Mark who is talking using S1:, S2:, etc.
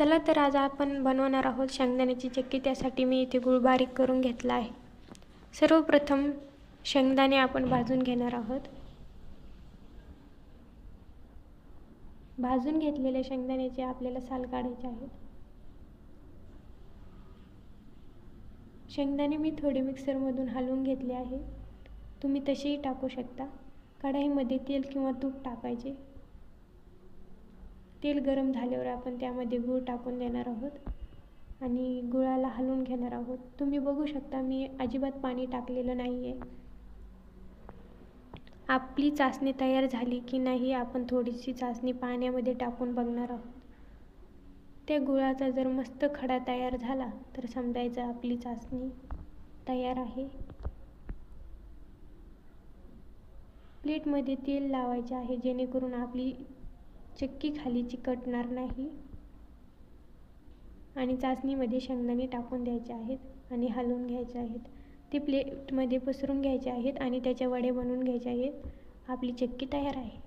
S1: चला तर आज आपण बनवणार आहोत शेंगदाण्याची चक्की. त्यासाठी मी इथे गुळ बारीक करून घेतला आहे. सर्वप्रथम शेंगदाणे आपण भाजून घेणार आहोत. भाजून घेतलेल्या शेंगदाण्याचे आपल्याला साल काढायचे आहेत. शेंगदाणे मी थोडे मिक्सरमधून हलवून घेतले आहे तुम्ही तसेही टाकू शकता. कढाईमध्ये तेल किंवा तूप टाकायचे. तेल गरम झाल्यावर आपण त्यामध्ये गूळ टाकून देणार आहोत आणि गुळाला हलवून घेणार आहोत. तुम्ही बघू शकता मी अजिबात पाणी टाकलेलं नाही आहे आपली चाचणी तयार झाली की नाही आपण थोडीशी चाचणी पाण्यामध्ये टाकून बघणार आहोत. त्या गुळाचा जर मस्त खडा तयार झाला तर समजायचं आपली चाचणी तयार आहे. प्लेटमध्ये तेल लावायचे आहे जेणेकरून आपली चक्की खाली चिकटणार नाही. आणि चाचणीमध्ये शेंगदाणे टाकून द्यायचे आहेत आणि हलवून घ्यायचे आहेत. ते प्लेटमध्ये पसरून घ्यायचे आहेत आणि त्याच्या वडे बनवून घ्यायचे आहेत. आपली चक्की तयार आहे.